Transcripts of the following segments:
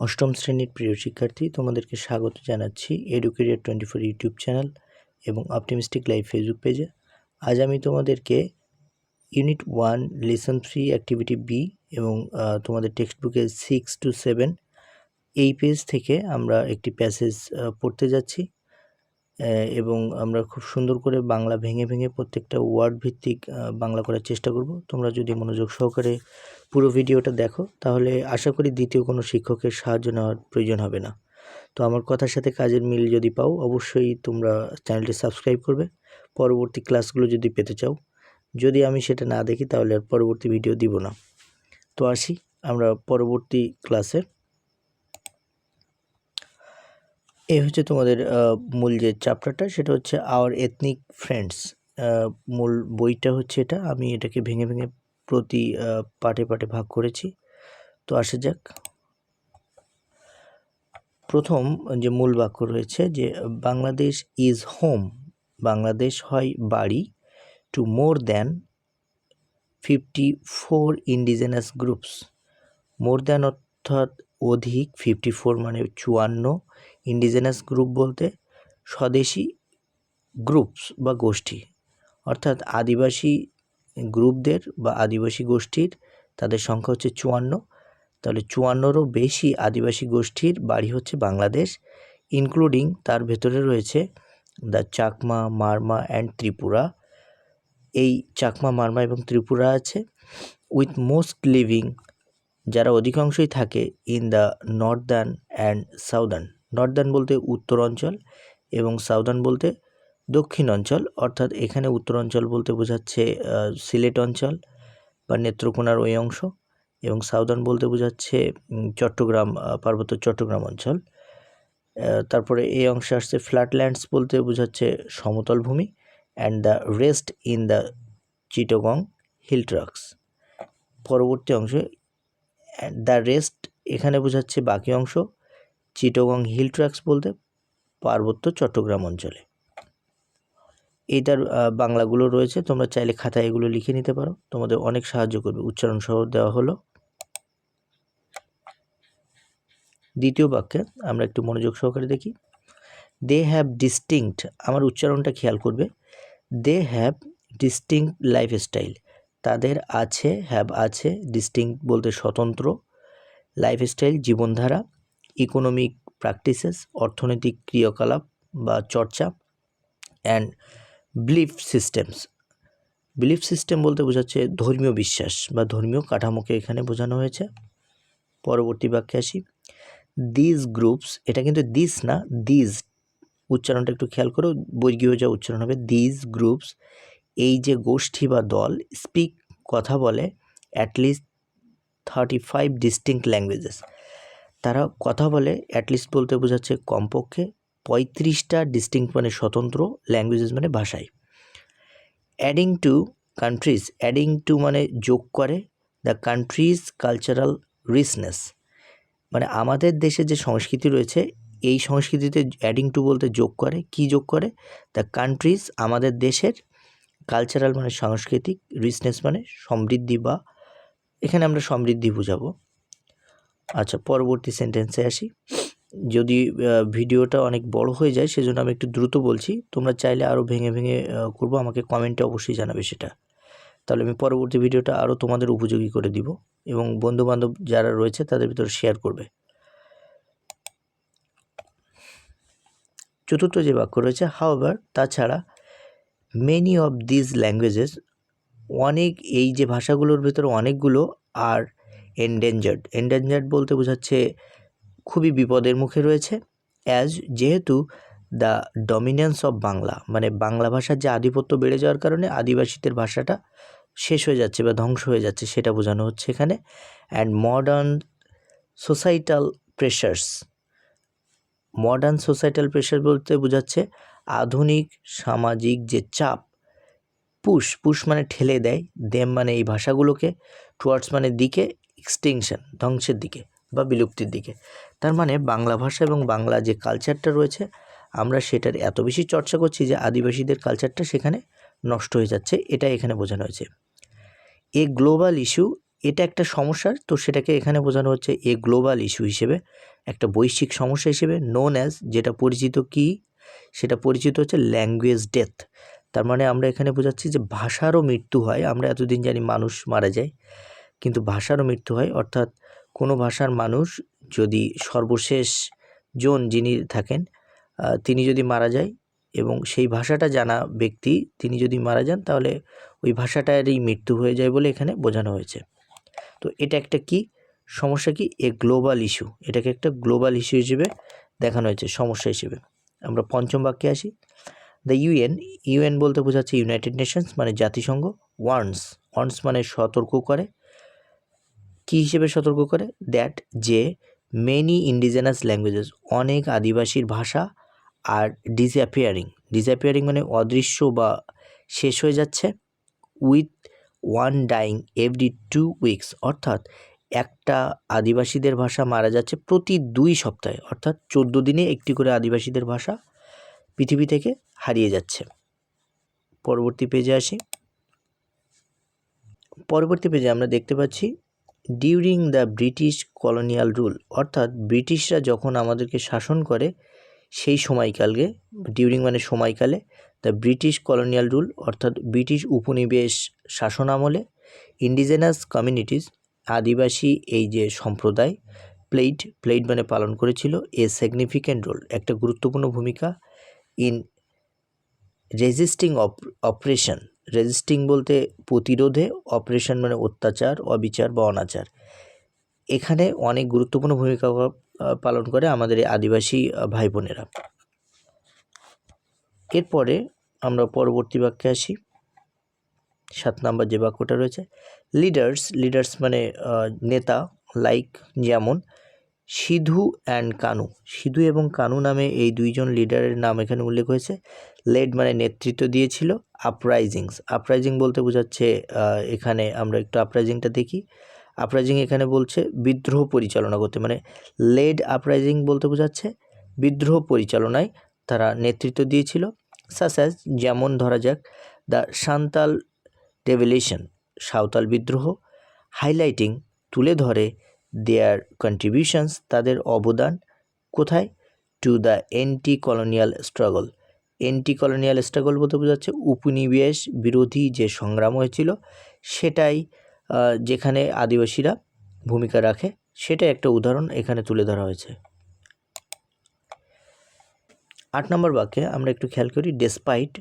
অষ্টম শ্রেণির প্রিয় শিক্ষার্থী, তোমাদেরকে স্বাগত জানাচ্ছি এডুকেরিয়ার টোয়েন্টি ফোর ইউটিউব চ্যানেল এবং অপটিমিস্টিক লাইভ ফেসবুক পেজে আজ আমি তোমাদেরকে unit one lesson three activity B এবং তোমাদের টেক্সট বুকে সিক্স টু সেভেন এই পেজ থেকে আমরা একটি প্যাসেজ পড়তে যাচ্ছি। এবং আমরা খুব সুন্দর করে বাংলা ভেঙে ভেঙে প্রত্যেকটা ওয়ার্ড ভিত্তিক বাংলা করার চেষ্টা করব। তোমরা যদি মনোযোগ সহকারে পুরো ভিডিওটা দেখো, তাহলে আশা করি দ্বিতীয় কোনো শিক্ষকের সাহায্য নেওয়ার প্রয়োজন হবে না। তো আমার কথার সাথে কাজের মিল যদি পাও, অবশ্যই তোমরা চ্যানেলটি সাবস্ক্রাইব করবে। পরবর্তী ক্লাসগুলো যদি পেতে চাও, যদি আমি সেটা না দেখি, তাহলে আর পরবর্তী ভিডিও দিব না। তো আসি আমরা পরবর্তী ক্লাসে। এই হচ্ছে তোমাদের মূল যে চ্যাপ্টারটা সেটা হচ্ছে আওয়ার এথনিক ফ্রেন্ডস মূল বইটা হচ্ছে এটা। আমি এটাকে ভেঙে ভেঙে প্রতি আহ, পার্টে পার্টে ভাগ করেছি। তো আসা যাক। প্রথম যে মূল বাক্য রয়েছে যে বাংলাদেশ ইজ হোম বাংলাদেশ হয় বাড়ি to more than fifty four indigenous groups more than অর্থাৎ অধিক ফিফটি ফোর মানে চুয়ান্ন ইন্ডিজেনাস গ্রুপ বলতে স্বদেশি গ্রুপস বা গোষ্ঠী। অর্থাৎ আদিবাসী গ্রুপদের বা আদিবাসী গোষ্ঠীর তাদের সংখ্যা হচ্ছে চুয়ান্ন। তাহলে চুয়ান্নরও বেশি আদিবাসী গোষ্ঠীর বাড়ি হচ্ছে বাংলাদেশ ইনক্লুডিং তার ভেতরে রয়েছে দ্য চাকমা, মারমা অ্যান্ড ত্রিপুরা। এই চাকমা, মারমা এবং ত্রিপুরা আছে। উইথ মোস্ট লিভিং যারা অধিকাংশই থাকে in the northern and southern northern বলতে উত্তর অঞ্চল এবং সাউদার্ন বলতে দক্ষিণ অঞ্চল। অর্থাৎ এখানে উত্তর অঞ্চল বলতে বোঝাচ্ছে সিলেট অঞ্চল বা নেত্রকোনার ওই অংশ এবং সাউদার্ন বলতে বোঝাচ্ছে চট্টগ্রাম পার্বত্য চট্টগ্রাম অঞ্চল। তারপরে এই অংশে আসছে ফ্ল্যাটল্যান্ডস বলতে বোঝাচ্ছে সমতল ভূমি and the rest in the Chittagong hill tracts পরবর্তী অংশে দ্য রেস্ট এখানে বোঝাচ্ছে বাকি অংশ চিটগং হিল ট্রাক্স বলতে পার্বত্য চট্টগ্রাম অঞ্চলে। এইটার বাংলাগুলো রয়েছে, তোমরা চাইলে খাতায় এগুলো লিখে নিতে পারো। তোমাদের অনেক সাহায্য করবে। উচ্চারণ সহ দেওয়া হলো। দ্বিতীয় বাক্যে আমরা একটু মনোযোগ সহকারে দেখি। দে হ্যাভ ডিস্টিংক্ট আমার উচ্চারণটা খেয়াল করবে। দে হ্যাভ ডিস্টিংক্ট লাইফস্টাইল তাদের আছে হ্যাভ আছে ডিস্টিংক্ট বলতে স্বতন্ত্র। লাইফস্টাইল জীবনধারা ইকোনমিক প্র্যাকটিসেস অর্থনৈতিক ক্রিয়াকলাপ বা চর্চা and belief systems belief system বলতে বোঝাচ্ছে ধর্মীয় বিশ্বাস বা ধর্মীয় কাঠামোকে এখানে বোঝানো হয়েছে। পরবর্তী বাক্যে আসি। দিস গ্রুপস এটা কিন্তু দিস না দিস উচ্চারণটা একটু খেয়াল করো, বর্গীয় যা উচ্চারণ হবে দিজ গ্রুপস এই যে গোষ্ঠী বা দল স্পিক কথা বলে at least thirty five distinct languages তারা কথা বলে অ্যাটলিস্ট বলতে বোঝাচ্ছে কমপক্ষে পঁয়ত্রিশটা ডিস্টিংক্ট মানে স্বতন্ত্র ল্যাঙ্গুয়েজেস মানে ভাষায়। Adding to countries adding to মানে যোগ করে দ্য কান্ট্রিজ কালচারাল রিচনেস মানে আমাদের দেশে যে সংস্কৃতি রয়েছে, এই সংস্কৃতিতে অ্যাডিং টু বলতে যোগ করে, কি যোগ করে? দ্য কান্ট্রিজ আমাদের দেশের কালচারাল মানে সাংস্কৃতিক রিচনেস মানে সমৃদ্ধি বা, এখানে আমরা সমৃদ্ধি বুঝাবো। আচ্ছা পরবর্তী সেন্টেন্সে আসি। যদি ভিডিওটা অনেক বড় হয়ে যায়, সেজন্য আমি একটু দ্রুত বলছি। তোমরা চাইলে আরও ভেঙে ভেঙে করব। আমাকে কমেন্টে অবশ্যই জানাবে সেটা। তাহলে আমি পরবর্তী ভিডিওটা আরও তোমাদের উপযোগী করে দিব এবং বন্ধুবান্ধব যারা রয়েছে, তাদের ভিতরে শেয়ার করবে। চতুর্থ যে বাক্য রয়েছে হাওভার তাছাড়া মেনি অফ দিজ ল্যাঙ্গুয়েজেস অনেক, এই যে ভাষাগুলোর ভিতরে অনেকগুলো আর এন্ডেঞ্জার্ড এন্ডেঞ্জার্ড বলতে বোঝাচ্ছে খুবই বিপদের মুখে রয়েছে। অ্যাজ যেহেতু দ্য ডমিনেন্স অফ বাংলা মানে বাংলা ভাষার যে আধিপত্য বেড়ে যাওয়ার কারণে আদিবাসীদের ভাষাটা শেষ হয়ে যাচ্ছে বা ধ্বংস হয়ে যাচ্ছে সেটা বোঝানো হচ্ছে এখানে। And modern societal pressures modern societal pressure বলতে বোঝাচ্ছে আধুনিক সামাজিক যে চাপ পুশ পুশ মানে ঠেলে দেয় দেম মানে এই ভাষাগুলোকে টুয়ার্ডস মানে দিকে এক্সটিংশন, ধ্বংসের দিকে বা বিলুপ্তির দিকে। তার মানে বাংলা ভাষা এবং বাংলা যে কালচারটা রয়েছে, আমরা সেটার এত বেশি চর্চা করছি যে আদিবাসীদের কালচারটা সেখানে নষ্ট হয়ে যাচ্ছে এটা এখানে বোঝানো হয়েছে। এ গ্লোবাল ইস্যু, এটা একটা সমস্যার, তো সেটাকে এখানে বোঝানো হচ্ছে এ গ্লোবাল ইস্যু হিসেবে, একটা বৈশ্বিক সমস্যা হিসেবে নোন অ্যাজ যেটা পরিচিত কি? সেটা পরিচিত হচ্ছে ল্যাঙ্গুয়েজ ডেথ তার মানে আমরা এখানে বোঝাচ্ছি যে ভাষারও মৃত্যু হয়, আমরা এতদিন জানি মানুষ মারা যায়। কিন্তু ভাষারও মৃত্যু হয়। অর্থাৎ কোনো ভাষার মানুষ যদি সর্বশেষ জন যিনি থাকেন তিনি যদি মারা যায় এবং সেই ভাষাটা জানা ব্যক্তি তিনি যদি মারা যান, তাহলে ওই ভাষাটারই মৃত্যু হয়ে যায় বলে এখানে বোঝানো হয়েছে। তো এটা একটা কি? সমস্যা কি? A global issue. এটাকে একটা গ্লোবাল ইস্যু হিসেবে দেখানো হয়েছে, সমস্যা হিসেবে। আমরা পঞ্চম বাক্যে আসি। দ্য ইউএন ইউএন বলতে বোঝাচ্ছে ইউনাইটেড নেশনস মানে জাতিসংঘ, ওয়ার্নস। ওয়ার্নস মানে সতর্ক করে। কী হিসেবে সতর্ক করে? দ্যাট যে মেনি ইন্ডিজেনাস ল্যাঙ্গুয়েজেস অনেক আদিবাসীর ভাষা আর ডিসঅ্যাপিয়ারিং ডিসঅ্যাপিয়ারিং মানে অদৃশ্য বা শেষ হয়ে যাচ্ছে with one dying every two weeks অর্থাৎ একটা আদিবাসীদের ভাষা মারা যাচ্ছে প্রতি দুই সপ্তাহে। অর্থাৎ চোদ্দ দিনে একটি করে আদিবাসীদের ভাষা পৃথিবী থেকে হারিয়ে যাচ্ছে। পরবর্তী পেজে আসি। পরবর্তী পেজে আমরা দেখতে পাচ্ছি during the British colonial rule অর্থাৎ ব্রিটিশরা যখন আমাদেরকে শাসন করে, সেই সময়কালকে ডিউরিং মানে সময়কালে দ্য ব্রিটিশ কলোনিয়াল রুল অর্থাৎ ব্রিটিশ উপনিবেশ শাসন আমলে ইন্ডিজেনাস কমিউনিটিস আদিবাসী এই যে সম্প্রদায় প্লেট প্লেট মানে পালন করেছিল, এ সিগনিফিক্যান্ট রোল একটা গুরুত্বপূর্ণ ভূমিকা ইন রেজিস্টিং অপারেশন রেজিস্টিং বলতে প্রতিরোধে অপারেশন মানে অত্যাচার, অবিচার বা অনাচার। এখানে অনেক গুরুত্বপূর্ণ ভূমিকা পালন করে আমাদের এই আদিবাসী ভাই বোনেরা এরপরে আমরা পরবর্তী বাক্যে আসি। সাত নম্বর যে বাক্যটা রয়েছে লিডার্স লিডার্স মানে নেতা লাইক যেমন, সিধু অ্যান্ড কানু। সিধু এবং কানু নামে এই দুইজন লিডারের নাম এখানে উল্লেখ হয়েছে। লেড মানে নেতৃত্ব দিয়েছিল। আপরাইজিংস আপরাইজিং বলতে বোঝাচ্ছে এখানে আমরা একটু আপরাইজিংটা দেখি। আপরাইজিং এখানে বলছে বিদ্রোহ পরিচালনা করতে মানে লেড আপরাইজিং বলতে বোঝাচ্ছে বিদ্রোহ পরিচালনায় তারা নেতৃত্ব দিয়েছিল সাসাস যেমন ধরা যাক দ্য সান্তাল রেভেলেশন সাঁওতাল বিদ্রোহ হাইলাইটিং তুলে ধরে দেয়ার কন্ট্রিবিউশনস তাদের অবদান কোথায়? To the anti colonial struggle anti colonial struggle বলতে বোঝাচ্ছে উপনিবেশ বিরোধী যে সংগ্রাম হয়েছিল, সেটাই যেখানে আদিবাসীরা ভূমিকা রাখে সেটা একটা উদাহরণ এখানে তুলে ধরা হয়েছে। আট নম্বর বাক্যে আমরা একটু খেয়াল করি ডেসপাইট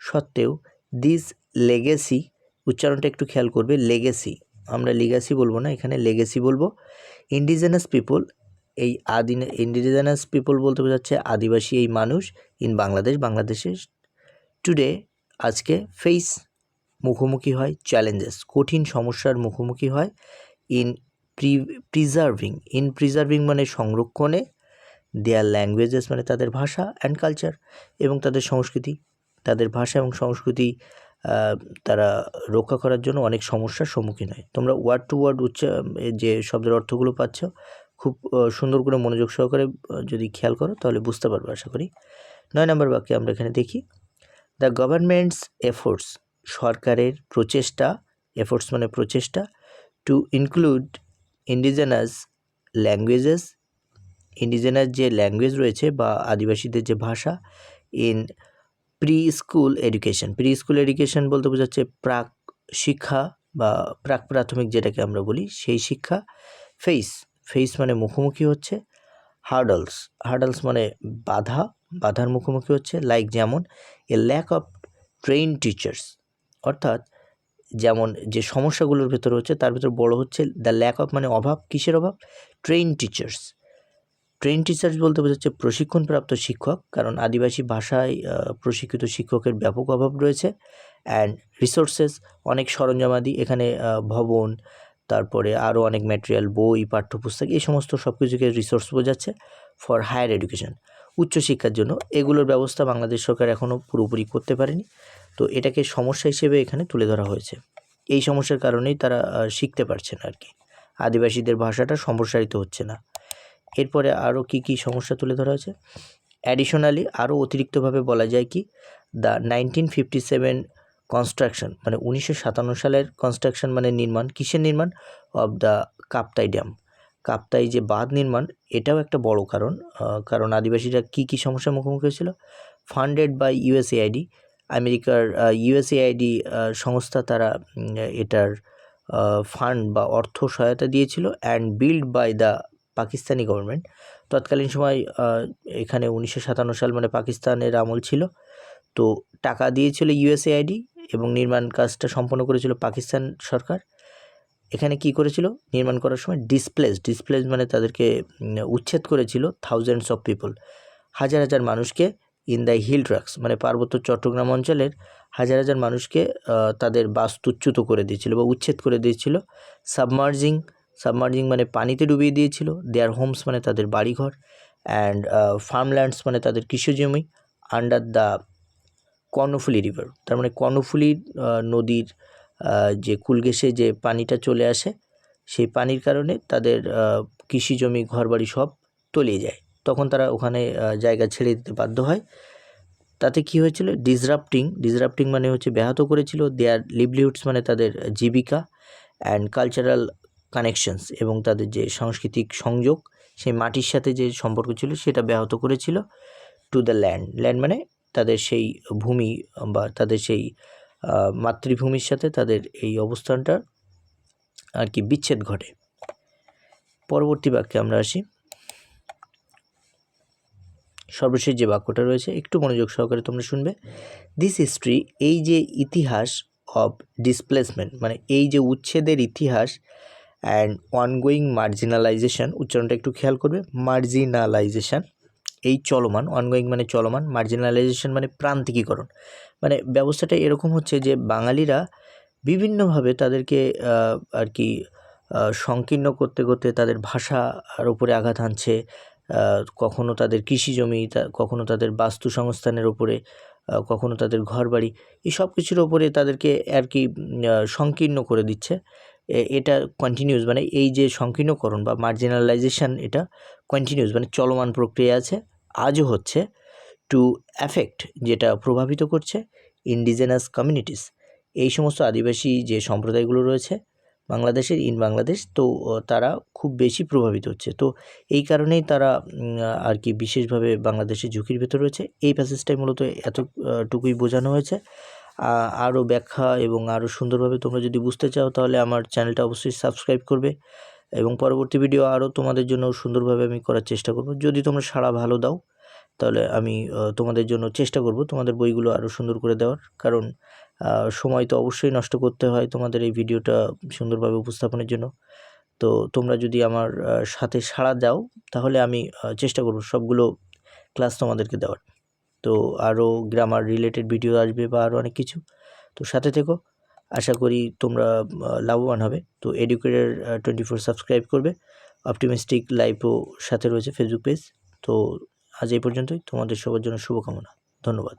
সত্ত্বেও দিস লেগেসি উচ্চারণটা একটু খেয়াল করবে লেগেসি আমরা লিগাসি বলব না, এখানে লেগেসি বলব। ইন্ডিজেনাস পিপল এই আদি ইন্ডিজেনাস পিপল বলতে বোঝাচ্ছে আদিবাসী এই মানুষ ইন বাংলাদেশ, বাংলাদেশে টুডে আজকে ফেস মুখোমুখি হয় চ্যালেঞ্জেস কঠিন সমস্যার মুখোমুখি হয় in pre preserving in preserving মানে সংরক্ষণে দেয়ার ল্যাঙ্গুয়েজেস মানে তাদের ভাষা অ্যান্ড কালচার এবং তাদের সংস্কৃতি, তাদের ভাষা এবং সংস্কৃতি তারা রক্ষা করার জন্য অনেক সমস্যার সম্মুখীন হয়। তোমরা ওয়ার্ড টু ওয়ার্ড উচ্চ যে শব্দের অর্থগুলো পাচ্ছ খুব সুন্দর করে মনোযোগ সহকারে যদি খেয়াল করো তাহলে বুঝতে পারবে আশা করি। নয় নম্বর বাক্যে আমরা এখানে দেখি দ্য গভর্নমেন্টস এফোর্টস সরকারের প্রচেষ্টা এফোর্টস মানে প্রচেষ্টা to include indigenous languages indigenous যে ল্যাঙ্গুয়েজ রয়েছে বা আদিবাসীদের যে ভাষা in preschool education preschool education বলতে বোঝাচ্ছে প্রাক শিক্ষা বা প্রাক প্রাথমিক যেটাকে আমরা বলি, সেই শিক্ষা ফেস ফেস মানে মুখোমুখি হচ্ছে। হার্ডলস হার্ডলস মানে বাধা, বাধার মুখোমুখি হচ্ছে। লাইক যেমন a lack of train teachers অর্থাৎ যেমন যে সমস্যাগুলোর ভেতরে হচ্ছে, তার ভেতর বড় হচ্ছে দ্য ল্যাক অফ মানে অভাব। কিসের অভাব? ট্রেন টিচার্স ট্রেন টিচার্স বলতে বোঝাচ্ছে প্রশিক্ষণপ্রাপ্ত শিক্ষক, কারণ আদিবাসী ভাষায় প্রশিক্ষিত শিক্ষকের ব্যাপক অভাব রয়েছে। অ্যান্ড রিসোর্সেস অনেক সরঞ্জামাদি, এখানে ভবন তারপরে আরও অনেক ম্যাটেরিয়াল বই, পাঠ্যপুস্তক, এই সমস্ত সব কিছুকে রিসোর্স বোঝাচ্ছে ফর হায়ার এডুকেশন উচ্চশিক্ষার জন্য এগুলোর ব্যবস্থা বাংলাদেশ সরকার এখনও পুরোপুরি করতে পারেনি। তো এটাকে সমস্যা হিসেবে এখানে তুলে ধরা হয়েছে। এই সমস্যার কারণেই তারা শিখতে পারছে না আর কি আদিবাসীদের ভাষাটা সম্প্রসারিত হচ্ছে না। এরপরে আরও কি কি সমস্যা তুলে ধরা হয়েছে? অ্যাডিশনালি আরও অতিরিক্তভাবে বলা যায় কি the nineteen fifty seven construction মানে উনিশশো সাতান্ন সালের কনস্ট্রাকশন মানে নির্মাণ, কিসের নির্মাণ? Of the Kaptai dam Kaptai যে বাঁধ নির্মাণ, এটাও একটা বড় কারণ কারণ আদিবাসীরা কী কী সমস্যার মুখোমুখি হয়েছিল? ফান্ডেড বাই ইউএসএআইডি আমেরিকার ইউএসএআইডি সংস্থা তারা এটার ফান্ড বা অর্থ সহায়তা দিয়েছিল and build by the Pakistani government তৎকালীন সময় এখানে উনিশশো সাতান্ন সাল মানে পাকিস্তানের আমল ছিল। তো টাকা দিয়েছিল ইউএসএআইডি এবং নির্মাণ কাজটা সম্পন্ন করেছিল পাকিস্তান সরকার। এখানে কি করেছিল? নির্মাণ করার সময় ডিসপ্লেস ডিসপ্লেস মানে তাদেরকে উচ্ছেদ করেছিল থাউজেন্ডস অফ পিপল হাজার হাজার মানুষকে ইন দ্য হিল ট্রাক্স মানে পার্বত্য চট্টগ্রাম অঞ্চলের হাজার হাজার মানুষকে তাদের বাস্তুচ্যুত করে দিয়েছিল বা উচ্ছেদ করে দিয়েছিল। সাবমার্জিং সাবমার্জিং মানে পানিতে ডুবিয়ে দিয়েছিল। দেয়ার হোমস মানে তাদের বাড়িঘর। অ্যান্ড ফার্মল্যান্ডস মানে তাদের কৃষিজমি। আন্ডার দ্য কর্ণফুলি রিভার তার মানে কর্ণফুলি নদীর যে কুলগেসে যে পানিটা চলে আসে সেই পানির কারণে তাদের আহ, কৃষিজমি ঘরবাড়ি সব তলিয়ে যায়। তখন তারা ওখানে জায়গা ছেড়ে দিতে বাধ্য হয়। তাতে কি হয়েছিল? ডিসরাপ্টিং ডিসরাপ্টিং মানে হচ্ছে ব্যাহত করেছিল। দেয়ার লিভলিহুডস মানে তাদের জীবিকা অ্যান্ড কালচারাল কানেকশনস এবং তাদের যে সাংস্কৃতিক সংযোগ সেই মাটির সাথে যে সম্পর্ক ছিল সেটা ব্যাহত করেছিল টু দ্য ল্যান্ড ল্যান্ড মানে তাদের সেই ভূমি বা তাদের সেই মাতৃভূমির সাথে তাদের এই অবস্থানটা আর কি বিচ্ছেদ ঘটে। পরবর্তী বাক্যে আমরা আসি। সর্বশেষ যে বাক্যটা রয়েছে, একটু মনোযোগ সহকারে তোমরা শুনবে। দিস হিস্ট্রি এই যে ইতিহাস অফ ডিসপ্লেসমেন্ট মানে এই যে উচ্ছেদের ইতিহাস অ্যান্ড অনগোয়িং মার্জিনালাইজেশান উচ্চারণটা একটু খেয়াল করবে। মার্জিনালাইজেশন এই চলমান অনগোয়িং মানে চলমান মার্জিনালাইজেশন মানে প্রান্তিকীকরণ। মানে ব্যবস্থাটা এরকম হচ্ছে যে বাঙালিরা বিভিন্নভাবে তাদেরকে আর কি সংকীর্ণ করতে করতে তাদের ভাষার উপরে আঘাত হানছে কখনো তাদের কৃষি জমি কখনো তাদের বাস্তু সংস্থানের ওপরে কখনো তাদের ঘরবাড়ি, এই সব কিছুর ওপরে তাদেরকে আর কি সংকীর্ণ করে দিচ্ছে। এটা কন্টিনিউস মানে এই যে সংকীর্ণকরণ বা মার্জিনালাইজেশান এটা কন্টিনিউস মানে চলমান প্রক্রিয়া আছে। আজও হচ্ছে টু অ্যাফেক্ট যেটা প্রভাবিত করছে ইন্ডিজেনাস কমিউনিটিস এই সমস্ত আদিবাসী যে সম্প্রদায়গুলো রয়েছে, বাংলাদেশের ইন বাংলাদেশ তো তারা খুব বেশি প্রভাবিত হচ্ছে। তো, এই কারণেই তারা আর কি বিশেষভাবে বাংলাদেশের ঝুঁকির ভেতর রয়েছে। এই প্যাসেজটাই মূলত এতটুকুই বোঝানো হয়েছে। আরও ব্যাখ্যা এবং আরও সুন্দরভাবে তোমরা যদি বুঝতে চাও, তাহলে আমার চ্যানেলটা অবশ্যই সাবস্ক্রাইব করবে। এবং পরবর্তী ভিডিও আরও তোমাদের জন্য সুন্দরভাবে আমি করার চেষ্টা করব। যদি তোমরা সাড়া ভালো দাও, তাহলে আমি তোমাদের জন্য চেষ্টা করব তোমাদের বইগুলো আরও সুন্দর করে দেওয়ার। কারণ সময় তো অবশ্যই নষ্ট করতে হয় তোমাদের এই ভিডিওটা সুন্দরভাবে উপস্থাপনের জন্য। তো তোমরা যদি আমার সাথে সাড়া দাও, তাহলে আমি চেষ্টা করব সবগুলো ক্লাস তোমাদেরকে দেওয়ার। তো আরও গ্রামার রিলেটেড ভিডিও আসবে বা আরও অনেক কিছু। তো সাথে থেকো। আশা করি তোমরা লাভবান হবে। তো এডুকেটার টোয়েন্টি ফোর সাবস্ক্রাইব করবে। অপটিমিস্টিক লাইফও সাথে রয়েছে ফেসবুক পেজ তো আজ এই পর্যন্তই। তোমাদের সবার জন্য শুভকামনা। ধন্যবাদ।